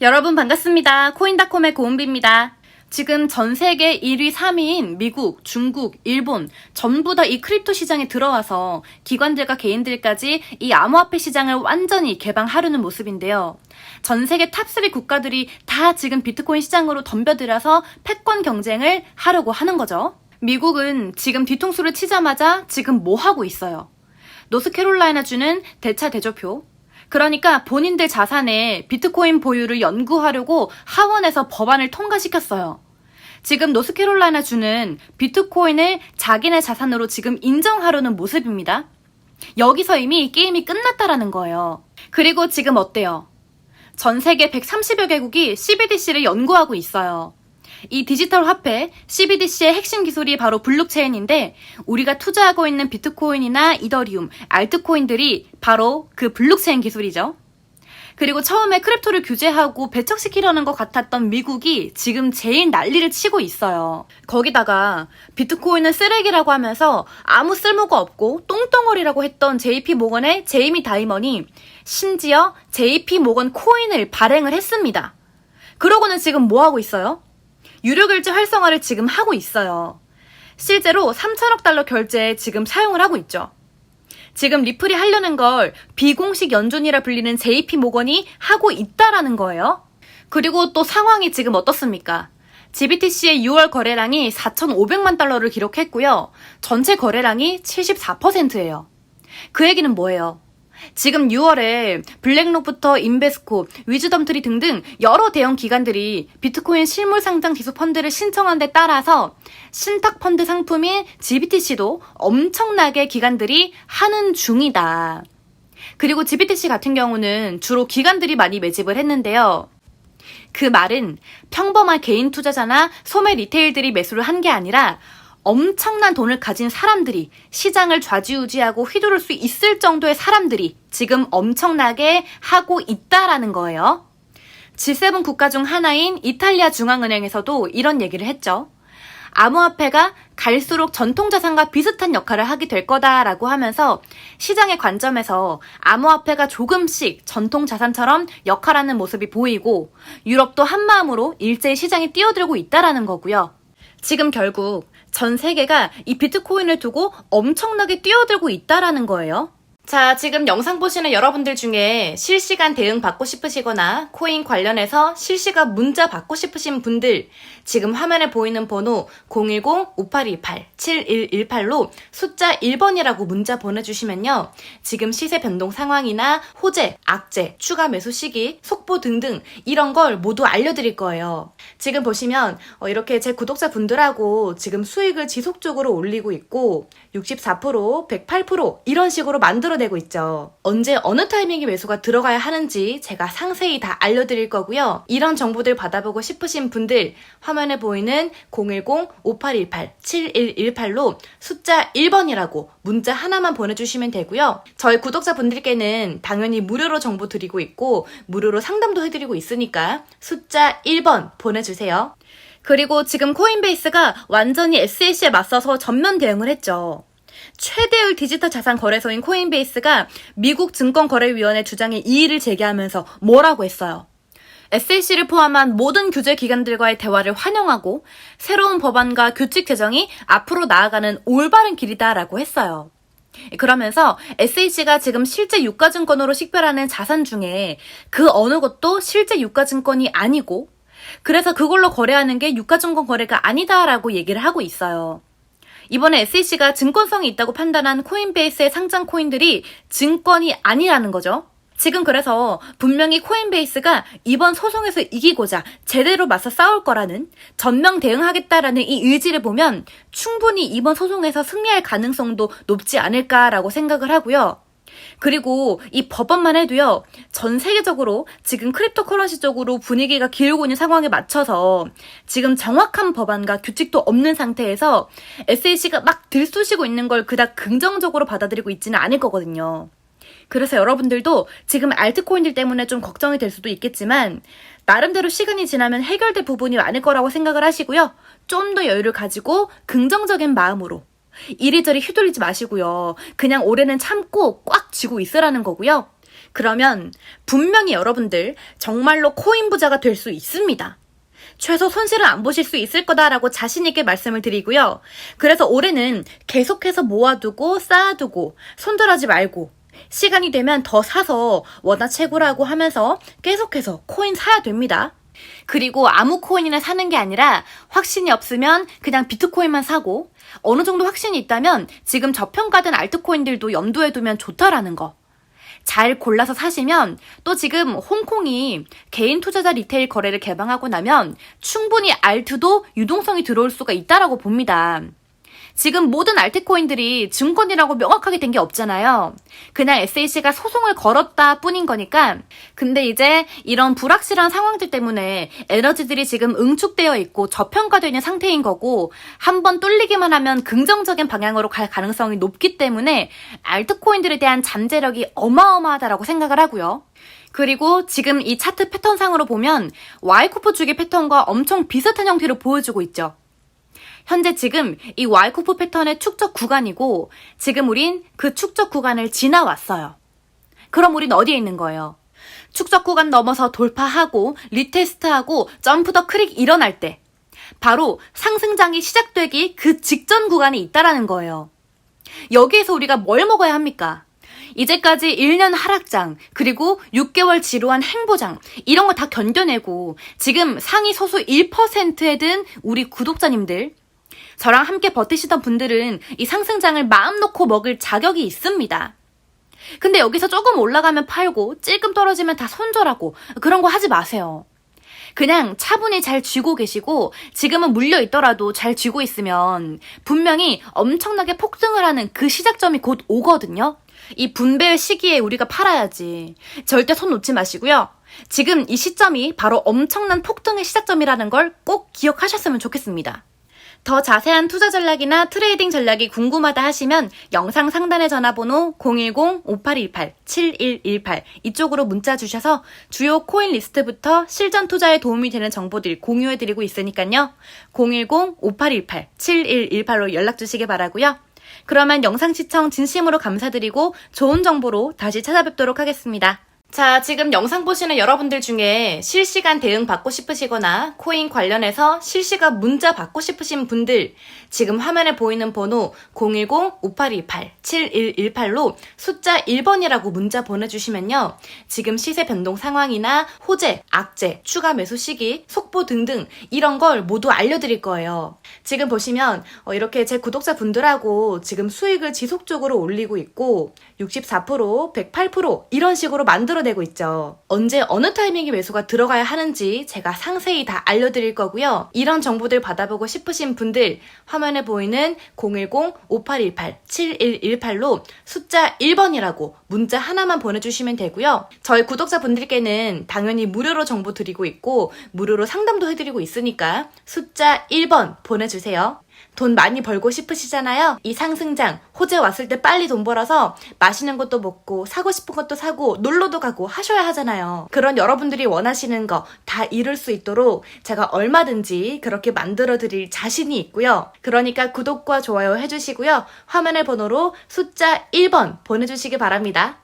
여러분 반갑습니다. 코인닷컴의 고은비입니다. 지금 전 세계 1위, 3위인 미국, 중국, 일본 전부 다 이 크립토 시장에 들어와서 기관들과 개인들까지 이 암호화폐 시장을 완전히 개방하려는 모습인데요. 전 세계 탑3 국가들이 다 지금 비트코인 시장으로 덤벼들어서 패권 경쟁을 하려고 하는 거죠. 미국은 지금 뒤통수를 치자마자 지금 뭐 하고 있어요? 노스캐롤라이나주는 대차 대조표, 그러니까 본인들 자산에 비트코인 보유를 연구하려고 하원에서 법안을 통과시켰어요. 지금 노스캐롤라이나 주는 비트코인을 자기네 자산으로 지금 인정하려는 모습입니다. 여기서 이미 게임이 끝났다라는 거예요. 그리고 지금 어때요? 전 세계 130여 개국이 CBDC를 연구하고 있어요. 이 디지털 화폐 CBDC의 핵심 기술이 바로 블록체인인데 우리가 투자하고 있는 비트코인이나 이더리움, 알트코인들이 바로 그 블록체인 기술이죠. 그리고 처음에 크립토를 규제하고 배척시키려는 것 같았던 미국이 지금 제일 난리를 치고 있어요. 거기다가 비트코인은 쓰레기라고 하면서 아무 쓸모가 없고 똥덩어리라고 했던 JP 모건의 제이미 다이먼이 심지어 JP 모건 코인을 발행을 했습니다. 그러고는 지금 뭐 하고 있어요? 유료 결제 활성화를 지금 하고 있어요. 실제로 3천억 달러 결제에 지금 사용을 하고 있죠. 지금 리플이 하려는 걸 비공식 연준이라 불리는 JP 모건이 하고 있다라는 거예요. 그리고 또 상황이 지금 어떻습니까? GBTC의 6월 거래량이 4,500만 달러를 기록했고요. 전체 거래량이 74%예요. 그 얘기는 뭐예요? 지금 6월에 블랙록부터 인베스코, 위즈덤트리 등등 여러 대형 기관들이 비트코인 실물 상장 지수 펀드를 신청한 데 따라서 신탁 펀드 상품인 GBTC도 엄청나게 기관들이 하는 중이다. 그리고 GBTC 같은 경우는 주로 기관들이 많이 매집을 했는데요. 그 말은 평범한 개인 투자자나 소매 리테일들이 매수를 한 게 아니라 엄청난 돈을 가진 사람들이 시장을 좌지우지하고 휘두를 수 있을 정도의 사람들이 지금 엄청나게 하고 있다라는 거예요. G7 국가 중 하나인 이탈리아 중앙은행에서도 이런 얘기를 했죠. 암호화폐가 갈수록 전통자산과 비슷한 역할을 하게 될 거다라고 하면서 시장의 관점에서 암호화폐가 조금씩 전통자산처럼 역할하는 모습이 보이고 유럽도 한마음으로 일제히 시장에 뛰어들고 있다라는 거고요. 지금 결국 전 세계가 이 비트코인을 두고 엄청나게 뛰어들고 있다라는 거예요. 자, 지금 영상 보시는 여러분들 중에 실시간 대응 받고 싶으시거나 코인 관련해서 실시간 문자 받고 싶으신 분들 지금 화면에 보이는 번호 010-5828-7118로 숫자 1번이라고 문자 보내주시면요. 지금 시세 변동 상황이나 호재, 악재, 추가 매수 시기, 속보 등등 이런 걸 모두 알려드릴 거예요. 지금 보시면 어, 이렇게 제 구독자 분들하고 지금 수익을 지속적으로 올리고 있고 64%, 108% 이런 식으로 만들어내고 있죠. 언제 어느 타이밍에 매수가 들어가야 하는지 제가 상세히 다 알려드릴 거고요. 이런 정보들 받아보고 싶으신 분들 화면에 보이는 010-5818-7118로 숫자 1번이라고 문자 하나만 보내주시면 되고요. 저희 구독자분들께는 당연히 무료로 정보 드리고 있고 무료로 상담도 해드리고 있으니까 숫자 1번 보내주세요. 그리고 지금 코인베이스가 완전히 SAC에 맞서서 전면 대응을 했죠. 최대의 디지털 자산 거래소인 코인베이스가 미국 증권거래위원회 주장에 이의를 제기하면서 뭐라고 했어요? SAC를 포함한 모든 규제 기관들과의 대화를 환영하고 새로운 법안과 규칙 제정이 앞으로 나아가는 올바른 길이다라고 했어요. 그러면서 SAC가 지금 실제 유가증권으로 식별하는 자산 중에 그 어느 것도 실제 유가증권이 아니고 그래서 그걸로 거래하는 게 유가증권 거래가 아니다라고 얘기를 하고 있어요. 이번에 SEC가 증권성이 있다고 판단한 코인베이스의 상장 코인들이 증권이 아니라는 거죠. 지금 그래서 분명히 코인베이스가 이번 소송에서 이기고자 제대로 맞서 싸울 거라는 전명 대응하겠다라는 이 의지를 보면 충분히 이번 소송에서 승리할 가능성도 높지 않을까라고 생각을 하고요. 그리고 이 법안만 해도요, 전 세계적으로 지금 크립토 커런시 쪽으로 분위기가 기울고 있는 상황에 맞춰서 지금 정확한 법안과 규칙도 없는 상태에서 SAC가 막 들쑤시고 있는 걸 그닥 긍정적으로 받아들이고 있지는 않을 거거든요. 그래서 여러분들도 지금 알트코인들 때문에 좀 걱정이 될 수도 있겠지만, 나름대로 시간이 지나면 해결될 부분이 많을 거라고 생각을 하시고요. 좀 더 여유를 가지고 긍정적인 마음으로 이리저리 휘둘리지 마시고요. 그냥 올해는 참고 꽉 쥐고 있으라는 거고요. 그러면 분명히 여러분들 정말로 코인 부자가 될 수 있습니다. 최소 손실은 안 보실 수 있을 거다라고 자신있게 말씀을 드리고요. 그래서 올해는 계속해서 모아두고 쌓아두고 손절하지 말고 시간이 되면 더 사서 워낙 최고라고 하면서 계속해서 코인 사야 됩니다. 그리고 아무 코인이나 사는 게 아니라 확신이 없으면 그냥 비트코인만 사고 어느 정도 확신이 있다면 지금 저평가된 알트코인들도 염두에 두면 좋다라는 거. 잘 골라서 사시면 또 지금 홍콩이 개인 투자자 리테일 거래를 개방하고 나면 충분히 알트도 유동성이 들어올 수가 있다라고 봅니다. 지금 모든 알트코인들이 증권이라고 명확하게 된 게 없잖아요. 그냥 SAC가 소송을 걸었다 뿐인 거니까. 근데 이제 이런 불확실한 상황들 때문에 에너지들이 지금 응축되어 있고 저평가되어 있는 상태인 거고 한 번 뚫리기만 하면 긍정적인 방향으로 갈 가능성이 높기 때문에 알트코인들에 대한 잠재력이 어마어마하다라고 생각을 하고요. 그리고 지금 이 차트 패턴상으로 보면 와이쿠프 주기 패턴과 엄청 비슷한 형태로 보여주고 있죠. 현재 지금 이 와이쿠프 패턴의 축적 구간이고 지금 우린 그 축적 구간을 지나왔어요. 그럼 우린 어디에 있는 거예요? 축적 구간 넘어서 돌파하고 리테스트하고 점프 더 크릭 일어날 때 바로 상승장이 시작되기 그 직전 구간에 있다라는 거예요. 여기에서 우리가 뭘 먹어야 합니까? 이제까지 1년 하락장, 그리고 6개월 지루한 행보장, 이런 거 다 견뎌내고, 지금 상위 소수 1%에 든 우리 구독자님들, 저랑 함께 버티시던 분들은 이 상승장을 마음 놓고 먹을 자격이 있습니다. 근데 여기서 조금 올라가면 팔고, 찔끔 떨어지면 다 손절하고, 그런 거 하지 마세요. 그냥 차분히 잘 쥐고 계시고 지금은 물려 있더라도 잘 쥐고 있으면 분명히 엄청나게 폭등을 하는 그 시작점이 곧 오거든요. 이 분배의 시기에 우리가 팔아야지. 절대 손 놓지 마시고요. 지금 이 시점이 바로 엄청난 폭등의 시작점이라는 걸 꼭 기억하셨으면 좋겠습니다. 더 자세한 투자 전략이나 트레이딩 전략이 궁금하다 하시면 영상 상단의 전화번호 010-5818-7118 이쪽으로 문자 주셔서 주요 코인 리스트부터 실전 투자에 도움이 되는 정보들 공유해드리고 있으니까요. 010-5818-7118로 연락 주시기 바라고요. 그러면 영상 시청 진심으로 감사드리고 좋은 정보로 다시 찾아뵙도록 하겠습니다. 자, 지금 영상 보시는 여러분들 중에 실시간 대응 받고 싶으시거나 코인 관련해서 실시간 문자 받고 싶으신 분들 지금 화면에 보이는 번호 010-5828-7118로 숫자 1번이라고 문자 보내주시면요. 지금 시세 변동 상황이나 호재, 악재, 추가 매수 시기, 속보 등등 이런 걸 모두 알려드릴 거예요. 지금 보시면 어, 이렇게 제 구독자 분들하고 지금 수익을 지속적으로 올리고 있고 64%, 108% 이런 식으로 만들어내고 있죠. 언제 어느 타이밍에 매수가 들어가야 하는지 제가 상세히 다 알려드릴 거고요. 이런 정보들 받아보고 싶으신 분들 화면에 보이는 010-5818-7118로 숫자 1번이라고 문자 하나만 보내주시면 되고요. 저희 구독자분들께는 당연히 무료로 정보 드리고 있고 무료로 상담도 해드리고 있으니까 숫자 1번 보내주세요. 돈 많이 벌고 싶으시잖아요? 이 상승장, 호재 왔을 때 빨리 돈 벌어서 맛있는 것도 먹고, 사고 싶은 것도 사고, 놀러도 가고 하셔야 하잖아요. 그런 여러분들이 원하시는 거 다 이룰 수 있도록 제가 얼마든지 그렇게 만들어 드릴 자신이 있고요. 그러니까 구독과 좋아요 해주시고요. 화면의 번호로 숫자 1번 보내주시기 바랍니다.